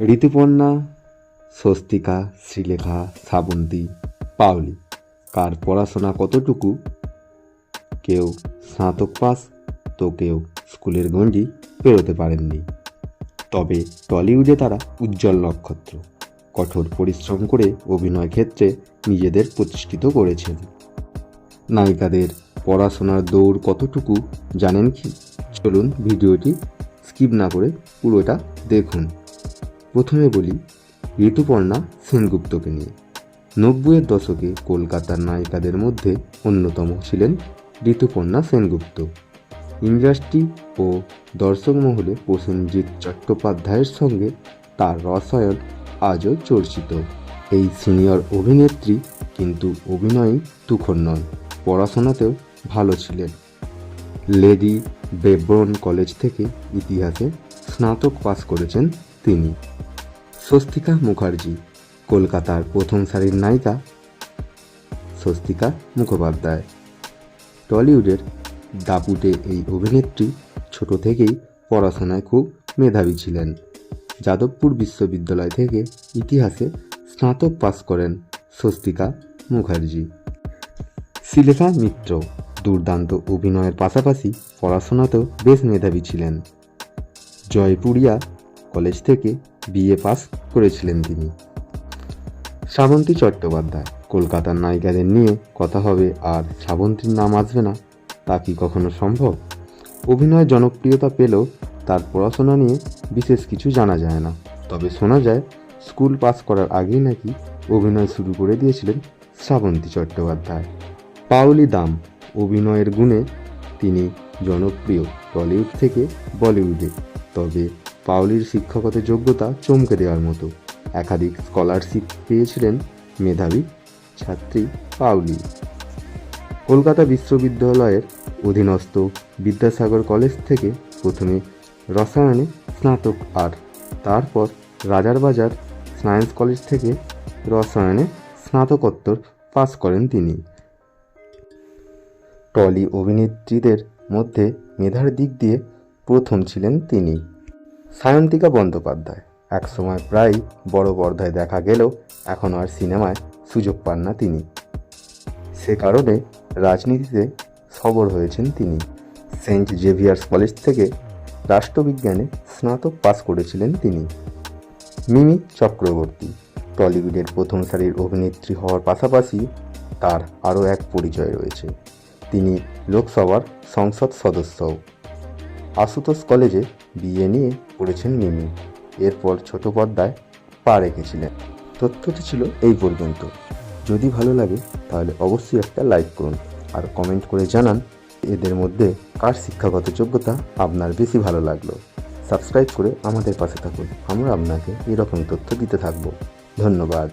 ঋতুপর্ণা, স্বস্তিকা, শ্রীলেখা, শ্রাবন্তী, পাওলি। কার পড়াশোনা কতটুকু? কেউ স্নাতক পাস, তো কেউ স্কুলের গণ্ডি পেরোতে পারেননি। তবে টলিউডে তারা উজ্জ্বল নক্ষত্র। কঠোর পরিশ্রম করে অভিনয় ক্ষেত্রে নিজেদের প্রতিষ্ঠিত করেছেন। নায়িকাদের পড়াশোনার দৌড় কতটুকু জানেন কি? চলুন ভিডিওটি স্কিপ না করে পুরোটা দেখুন। প্রথমে বলি ঋতুপর্ণা সেনগুপ্তকে নিয়ে। নব্বইয়ের দশকে কলকাতার নায়িকাদের মধ্যে অন্যতম ছিলেন ঋতুপর্ণা সেনগুপ্ত। ইন্ডাস্ট্রি ও দর্শক মহলে প্রসেনজিৎ চট্টোপাধ্যায়ের সঙ্গে তার রসায়ন আজও চর্চিত। এই সিনিয়র অভিনেত্রী কিন্তু অভিনয়ই তুখর নয়, পড়াশোনাতেও ভালো ছিলেন। লেডি বেব্রন কলেজ থেকে ইতিহাসে স্নাতক পাস করেছেন তিনি। স্বস্তিকা মুখার্জি, কলকাতার প্রথম সারির নায়িকা স্বস্তিকা মুখোপাধ্যায়। টলিউডের দাপুটে এই অভিনেত্রী ছোট থেকেই পড়াশোনায় খুব মেধাবী ছিলেন। যাদবপুর বিশ্ববিদ্যালয় থেকে ইতিহাসে স্নাতক পাস করেন স্বস্তিকা মুখার্জি। শ্রীলেখা মিত্র দুর্দান্ত অভিনয়ের পাশাপাশি পড়াশোনাতেও বেশ মেধাবী ছিলেন। জয়পুরিয়া কলেজ থেকে বিএ পাস করেছিলেন তিনি। শ্রাবন্তী চট্টোপাধ্যায়, কলকাতার নায়িকাদের নিয়ে কথা হবে, আর শ্রাবন্তীর নাম আসবে না, তা কি কখনো সম্ভব? অভিনয় জনপ্রিয়তা পেলেও তার পড়াশোনা নিয়ে বিশেষ কিছু জানা যায় না। তবে শোনা যায়, স্কুল পাস করার আগেই নাকি অভিনয় শুরু করে দিয়েছিলেন শ্রাবন্তী চট্টোপাধ্যায়। পাওলি দাম অভিনয়ের গুণে তিনি জনপ্রিয় টলিউড থেকে বলিউডে। তবে পাওলির শিক্ষাগত যোগ্যতা চমকে দেওয়ার মতো। একাধিক স্কলারশিপ পেয়েছিলেন মেধাবী ছাত্রী পাওলি। কলকাতা বিশ্ববিদ্যালয়ের অধীনস্থ বিদ্যাসাগর কলেজ থেকে প্রথমে রসায়নে স্নাতক আর তারপর রাজারবাজার সায়েন্স কলেজ থেকে রসায়নে স্নাতকোত্তর পাস করেন তিনি। টলি অভিনেত্রীদের মধ্যে মেধার দিক দিয়ে প্রথম ছিলেন তিনি। সায়ন্তিকা বন্দ্যোপাধ্যায়। একসময় প্রায় বড় পর্দায় দেখা গেলেও এখন আর সিনেমায় সুযোগ পান না তিনি। সে কারণে রাজনীতিতে সবর হয়েছেন তিনি। সেন্ট জেভিয়ার্স কলেজ থেকে রাষ্ট্রবিজ্ঞানে স্নাতক পাস করেছিলেন তিনি। মিমি চক্রবর্তী, টলিউডের প্রথম সারির অভিনেত্রী হওয়ার পাশাপাশি তার আরও এক পরিচয় রয়েছে। তিনি লোকসভার সংসদ সদস্যও। আশুতোষ কলেজে বিএ নিয়ে পড়েছেন মিমি। এরপর ছোট পর্দায় পা রেখেছিলেন। তথ্যটি ছিল এই পর্যন্ত। যদি ভালো লাগে, তাহলে অবশ্যই একটা লাইক করুন আর কমেন্ট করে জানান এদের মধ্যে কার শিক্ষাগত যোগ্যতা আপনার বেশি ভালো লাগল। সাবস্ক্রাইব করে আমাদের পাশে থাকুন। আমরা আপনাকে এরকম তথ্য দিতে থাকব। ধন্যবাদ।